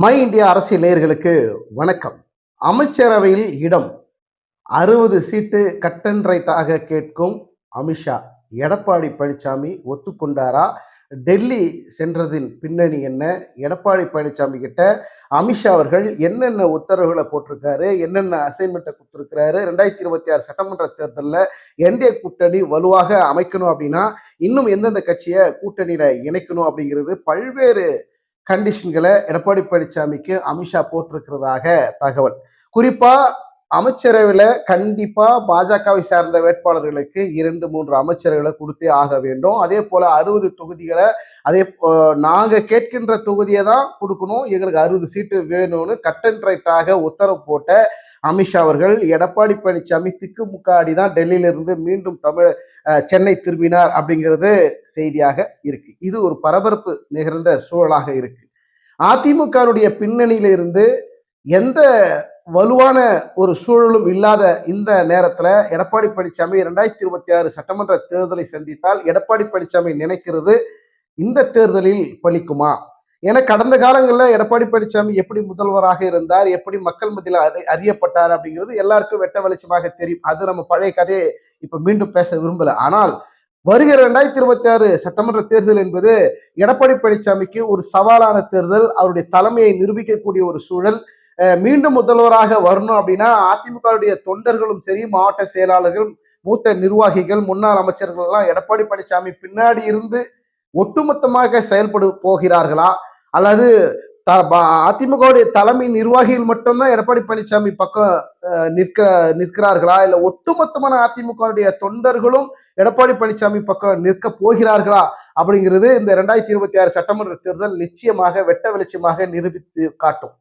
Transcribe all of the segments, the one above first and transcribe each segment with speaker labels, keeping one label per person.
Speaker 1: My India அரசியல் நேயர்களுக்கு வணக்கம். அமைச்சரவையில் இடம் அறுபது சீட்டு கட் அண்ட் ரைட்டாக கேட்கும் அமித்ஷா எடப்பாடி பழனிசாமி ஒத்துக்கொண்டாரா? டெல்லி சென்றதின் பின்னணி என்ன? எடப்பாடி பழனிசாமி கிட்ட அமித்ஷா அவர்கள் என்னென்ன உத்தரவுகளை போட்டிருக்காரு? என்னென்ன அசைன்மெண்ட்டை கொடுத்துருக்கிறாரு? ரெண்டாயிரத்தி இருபத்தி ஆறு சட்டமன்ற தேர்தலில் என்டிஏ கூட்டணி வலுவாக அமைக்கணும் அப்படின்னா இன்னும் எந்தெந்த கட்சியை கூட்டணியில இணைக்கணும் அப்படிங்கிறது பல்வேறு கண்டிஷன்களை எடப்பாடி பழனிசாமிக்கு அமித்ஷா போட்டிருக்கிறதாக தகவல். குறிப்பா அமைச்சரவையில் கண்டிப்பா பாஜகவை சார்ந்த வேட்பாளர்களுக்கு இரண்டு மூன்று அமைச்சர்களை கொடுத்தே ஆக வேண்டும். அதே போல அறுபது தொகுதிகளை அதே நாங்கள் நாங்க கேட்கின்ற தொகுதியை தான் கொடுக்கணும். எங்களுக்கு அறுபது சீட்டு வேணும்னு கட் அண்ட் ரைட்டாக உத்தரவு போட்ட அமித்ஷா அவர்கள் எடப்பாடி பழனிசாமி திக்கு முக்காடி தான் டெல்லியிலிருந்து மீண்டும் தமிழ் சென்னை திரும்பினார் அப்படிங்கிறது செய்தியாக இருக்கு. இது ஒரு பரபரப்பு நிகழ்ந்த சூழலாக இருக்கு. அதிமுகனுடைய பின்னணியிலிருந்து எந்த வலுவான ஒரு சூழலும் இல்லாத இந்த நேரத்துல எடப்பாடி பழனிசாமி இரண்டாயிரத்தி இருபத்தி ஆறு சட்டமன்ற தேர்தலை சந்தித்தால் எடப்பாடி பழனிசாமி நினைக்கிறது இந்த தேர்தலில் பலிக்குமா? ஏன்னா கடந்த காலங்களில் எடப்பாடி பழனிசாமி எப்படி முதல்வராக இருந்தார் எப்படி மக்கள் மத்தியில் அறி அறியப்பட்டார் அப்படிங்கிறது எல்லாருக்கும் வெட்ட வெளிச்சமாக தெரியும். அது நம்ம பழைய கதையை இப்போ மீண்டும் பேச விரும்பல. ஆனால் வருகிற ரெண்டாயிரத்தி இருபத்தி ஆறு சட்டமன்ற தேர்தல் என்பது எடப்பாடி பழனிசாமிக்கு ஒரு சவாலான தேர்தல் அவருடைய தலைமையை நிரூபிக்கக்கூடிய ஒரு சூழல். மீண்டும் முதல்வராக வரணும் அப்படின்னா அதிமுகவுடைய தொண்டர்களும் சரி மாவட்ட செயலாளர்கள் மூத்த நிர்வாகிகள் முன்னாள் அமைச்சர்கள் எல்லாம் எடப்பாடி பழனிசாமி பின்னாடி இருந்து ஒட்டுமொத்தமாக செயல்படு போகிறார்களா? அல்லது த- அதிமுகவுடைய தலைமை நிர்வாகிகள் மட்டும்தான் எடப்பாடி பழனிசாமி பக்கம் நிற்க நிற்கிறார்களா? இல்ல ஒட்டுமொத்தமான அதிமுகவுடைய தொண்டர்களும் எடப்பாடி பழனிசாமி பக்கம் நிற்க போகிறார்களா? அப்படிங்கிறது இந்த ரெண்டாயிரத்தி இருபத்தி ஆறு சட்டமன்ற தேர்தல் நிச்சயமாக வெட்ட வெளிச்சமாக நிரூபித்து காட்டும்.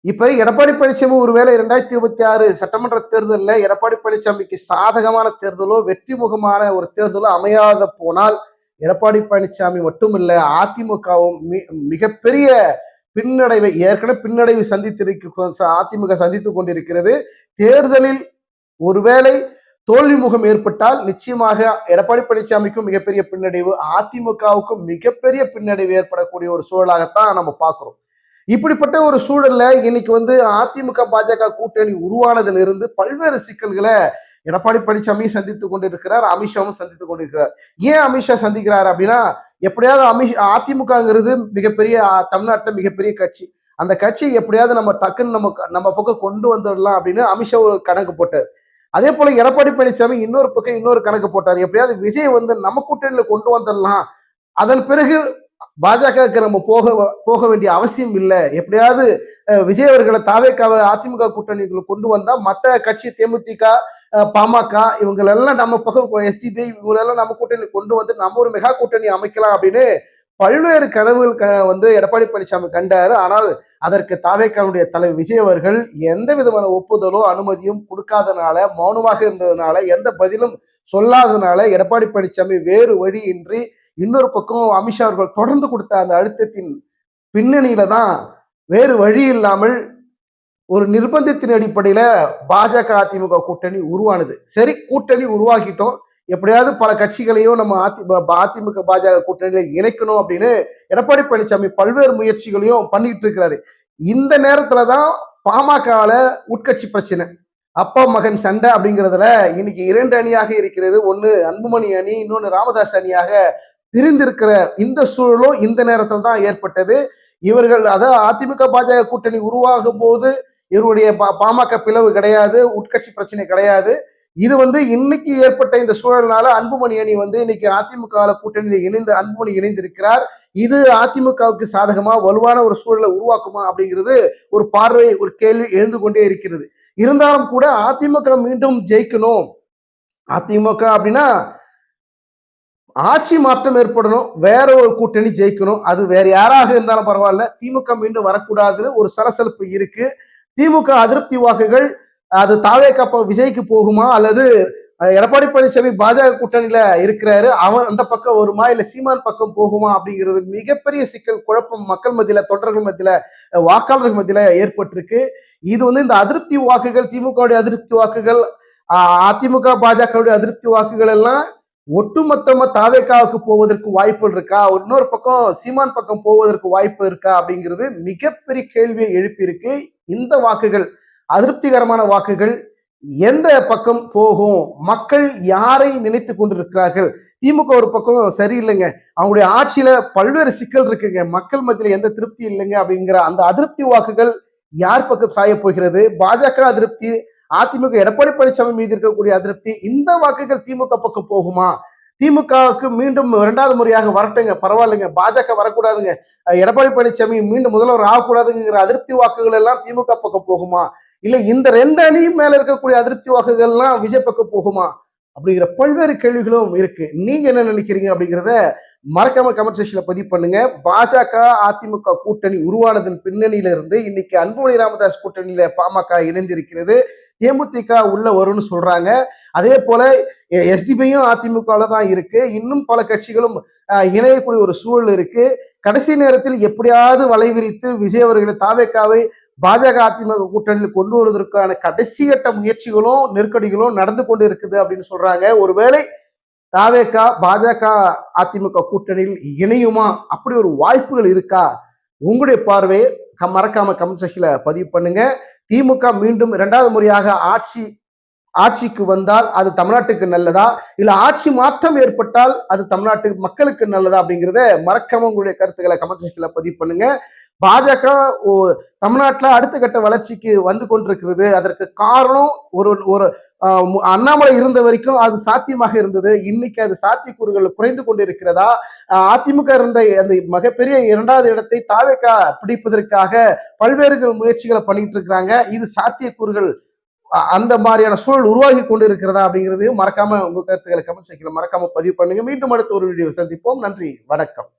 Speaker 1: இப்ப எடப்பாடி பழனிசாமி ஒருவேளை இரண்டாயிரத்தி இருபத்தி ஆறு சட்டமன்ற தேர்தலில் எடப்பாடி பழனிசாமிக்கு சாதகமான தேர்தலோ வெற்றி முகமான ஒரு தேர்தலோ அமையாத போனால் எடப்பாடி பழனிசாமி மட்டுமல்ல அதிமுகவும் மி- மிகப்பெரிய பின்னடைவை ஏற்கனவே பின்னடைவு சந்தித்திருக்க அதிமுக சந்தித்துக் கொண்டிருக்கிறது. தேர்தலில் ஒருவேளை தோல்வி முகம் ஏற்பட்டால் நிச்சயமாக எடப்பாடி பழனிசாமிக்கும் மிகப்பெரிய பின்னடைவு அதிமுகவுக்கும் மிகப்பெரிய பின்னடைவு ஏற்படக்கூடிய ஒரு சூழலாகத்தான் நம்ம பார்க்குறோம். இப்படிப்பட்ட ஒரு சூழல்ல இன்னைக்கு வந்து அதிமுக பாஜக கூட்டணி உருவானதிலிருந்து இருந்து பல்வேறு சிக்கல்களை எடப்பாடி பழனிசாமியும் சந்தித்துக் கொண்டிருக்கிறார் அமித்ஷாவும் சந்தித்துக் கொண்டிருக்கிறார். ஏன் அமித்ஷா சந்திக்கிறார் அப்படின்னா எப்படியாவது அமித் அதிமுகங்கிறது மிகப்பெரிய தமிழ்நாட்டில் மிகப்பெரிய கட்சி. அந்த கட்சி எப்படியாவது நம்ம டக்குன்னு நம்ம நம்ம பக்கம் கொண்டு வந்துடலாம் அப்படின்னு அமித்ஷா ஒரு கணக்கு போட்டார். அதே போல எடப்பாடி பழனிசாமி இன்னொரு பக்கம் இன்னொரு கணக்கு போட்டார். எப்படியாவது விஜய் வந்து நம்ம கூட்டணியில கொண்டு வந்துடலாம். அதன் பிறகு பாஜகவுக்கு நம்ம போக போக வேண்டிய அவசியம் இல்லை. எப்படியாவது விஜய் அவர்களை தாவேக்காவை அதிமுக கூட்டணிக்குள்ள கொண்டு வந்தா மற்ற கட்சி தேமுதிக பாமக இவங்களெல்லாம் நம்ம பக்கம் எஸ்டிபி இவங்களெல்லாம் நம்ம கூட்டணி கொண்டு வந்து நம்ம ஒரு மெகா கூட்டணி அமைக்கலாம் அப்படின்னு பல்வேறு கனவுகள் க- வந்து எடப்பாடி பழனிசாமி கண்டாரு. ஆனால் அதற்கு தாவேக்கானுடைய தலைவர் விஜய் அவர்கள் எந்த விதமான ஒப்புதலோ அனுமதியும் கொடுக்காதனால மௌனமாக இருந்ததுனால எந்த பதிலும் சொல்லாதனால எடப்பாடி பழனிசாமி வேறு வழியின்றி இன்னொரு பக்கம் அமித்ஷா அவர்கள் தொடர்ந்து கொடுத்த அந்த அழுத்தத்தின் பின்னணியில தான் வேறு வழி இல்லாமல் ஒரு நிர்பந்தத்தின் அடிப்படையில பாஜக அதிமுக கூட்டணி உருவானது. சரி கூட்டணி உருவாக்கிட்டோம் எப்படியாவது பல கட்சிகளையும் நம்ம அதி அதிமுக பாஜக கூட்டணியில இணைக்கணும் அப்படின்னு எடப்பாடி பழனிசாமி பல்வேறு முயற்சிகளையும் பண்ணிட்டு இருக்கிறாரு. இந்த நேரத்துல தான் பாமகல உட்கட்சி பிரச்சனை. அப்பா மகன் சண்டை அப்படிங்கிறதுல இன்னைக்கு இரண்டு அணியாக இருக்கிறது. ஒன்று அன்புமணி அணி இன்னொன்னு ராமதாஸ் அணியாக பிரிந்திருக்கிற இந்த சூழலும் இந்த நேரத்தில் தான் ஏற்பட்டது. இவர்கள் அதாவது அதிமுக பாஜக கூட்டணி உருவாகும் போது இவருடைய பா- பாமக பிளவு கிடையாது உட்கட்சி பிரச்சனை கிடையாது. இது வந்து இன்னைக்கு ஏற்பட்ட இந்த சூழல்னால அன்புமணி அணி வந்து இன்னைக்கு அதிமுக கூட்டணியில் இணைந்து அன்புமணி இணைந்திருக்கிறார். இது அதிமுகவுக்கு சாதகமா வலுவான ஒரு சூழலை உருவாக்குமா அப்படிங்கிறது ஒரு பார்வை ஒரு கேள்வி எழுந்து கொண்டே இருக்கிறது. இருந்தாலும் கூட அதிமுக மீண்டும் ஜெயிக்கணும். அதிமுக அப்படின்னா ஆட்சி மாற்றம் ஏற்படணும் வேற ஒரு கூட்டணி ஜெயிக்கணும். அது வேற யாராக இருந்தாலும் பரவாயில்ல. திமுக மீண்டும் வரக்கூடாதுன்னு ஒரு சலசலப்பு இருக்கு. திமுக அதிருப்தி வாக்குகள் அது தாவேக்கப்ப விஜய்க்கு போகுமா? அல்லது எடப்பாடி பழனிசாமி பாஜக கூட்டணியில இருக்கிறாரு அவன் அந்த பக்கம் வருமா? இல்ல சீமான் பக்கம் போகுமா? அப்படிங்கிறது மிகப்பெரிய சிக்கல் குழப்பம் மக்கள் மத்தியில தொண்டர்கள் மத்தியில வாக்காளர்கள் மத்தியில ஏற்பட்டிருக்கு. இது வந்து இந்த அதிருப்தி வாக்குகள் திமுகவுடைய அதிருப்தி வாக்குகள் அதிமுக பாஜகவுடைய அதிருப்தி வாக்குகள் எல்லாம் ஒட்டுமொத்தமா தாவேக்காவுக்கு போவதற்கு வாய்ப்புகள் இருக்கா? இன்னொரு பக்கம் சீமான் பக்கம் போவதற்கு வாய்ப்பு இருக்கா? அப்படிங்கிறது மிகப்பெரிய கேள்வியை எழுப்பியிருக்கு. இந்த வாக்குகள் அதிருப்திகரமான வாக்குகள் எந்த பக்கம் போகும்? மக்கள் யாரை நினைத்து கொண்டிருக்கிறார்கள்? திமுக ஒரு பக்கம் சரியில்லைங்க. அவங்களுடைய ஆட்சியில பல்வேறு சிக்கல் இருக்குங்க. மக்கள் மத்தியில எந்த திருப்தி இல்லைங்க அப்படிங்கிற அந்த அதிருப்தி வாக்குகள் யார் பக்கம் சாய போகிறது? பாஜக அதிருப்தி அதிமுக எடப்பாடி பழனிசாமி மீது இருக்கக்கூடிய அதிருப்தி இந்த வாக்குகள் திமுக பக்கம் போகுமா? திமுகவுக்கு மீண்டும் இரண்டாவது முறையாக வரட்டுங்க பரவாயில்லைங்க. பாஜக வரக்கூடாதுங்க. எடப்பாடி பழனிசாமி மீண்டும் முதல்வர் ஆகக்கூடாதுங்கிற அதிருப்தி வாக்குகள் எல்லாம் திமுக பக்கம் போகுமா? இல்ல இந்த ரெண்டு அணியும் மேல இருக்கக்கூடிய அதிருப்தி வாக்குகள்லாம் விஜய் பக்கம் போகுமா? அப்படிங்கிற பல்வேறு கேள்விகளும் இருக்கு. நீங்க என்ன நினைக்கிறீங்க அப்படிங்கிறத மறக்காம கமெண்ட் செக்ஷன்ல பதிவு பண்ணுங்க. பாஜக அதிமுக கூட்டணி உருவானதன் பின்னணியில இருந்து இன்னைக்கு அன்புமணி ராமதாஸ் கூட்டணியில பாமக இணைந்திருக்கிறது. தேமுதிக உள்ள வரும்னு சொல்றாங்க. அதே போல எஸ்டிபியும் அதிமுகவில் தான் இருக்கு. இன்னும் பல கட்சிகளும் இணையக்கூடிய ஒரு சூழல் இருக்கு. கடைசி நேரத்தில் எப்படியாவது வலை விரித்து விஜய் அவர்களை தாவேக்காவை பாஜக அதிமுக கூட்டணியில் கொண்டு வருவதற்கான கடைசி கட்ட முயற்சிகளும் நெருக்கடிகளும் நடந்து கொண்டு இருக்குது அப்படின்னு சொல்றாங்க. ஒருவேளை தாவேக்கா பாஜக அதிமுக கூட்டணியில் இணையுமா? அப்படி ஒரு வாய்ப்புகள் இருக்கா? உங்களுடைய பார்வையை மறக்காம கமெண்ட் செக்ஷன்ல பதிவு பண்ணுங்க. திமுக மீண்டும் இரண்டாவது முறையாக ஆட்சி ஆட்சிக்கு வந்தால் அது தமிழ்நாட்டுக்கு நல்லதா? இல்ல ஆட்சி மாற்றம் ஏற்பட்டால் அது தமிழ்நாட்டு மக்களுக்கு நல்லதா அப்படிங்கிறத மறக்காம உங்களுடைய கருத்துக்களை கமெண்ட் செக்ஷன்ல பதிவு பண்ணுங்க. பாஜக தமிழ்நாட்டில் அடுத்த கட்ட வளர்ச்சிக்கு வந்து கொண்டிருக்கிறது. அதற்கு காரணம் ஒரு ஒரு அண்ணாமலை இருந்த வரைக்கும் அது சாத்தியமாக இருந்தது. இன்னைக்கு அது சாத்தியக்கூறுகள் குறைந்து கொண்டிருக்கிறதா? அதிமுக இருந்த அந்த மிகப்பெரிய இரண்டாவது இடத்தை தாவேக்கா பிடிப்பதற்காக பல்வேறு முயற்சிகளை பண்ணிட்டு இருக்கிறாங்க. இது சாத்தியக்கூறுகள் அந்த மாதிரியான சூழல் உருவாகி கொண்டு இருக்கிறதா அப்படிங்கிறதையும் மறக்காம உங்க கருத்துக்களை கமெண்ட் செக்ஷன்ல மறக்காம பதிவு பண்ணுங்க. மீண்டும் அடுத்த ஒரு வீடியோ சந்திப்போம். நன்றி. வணக்கம்.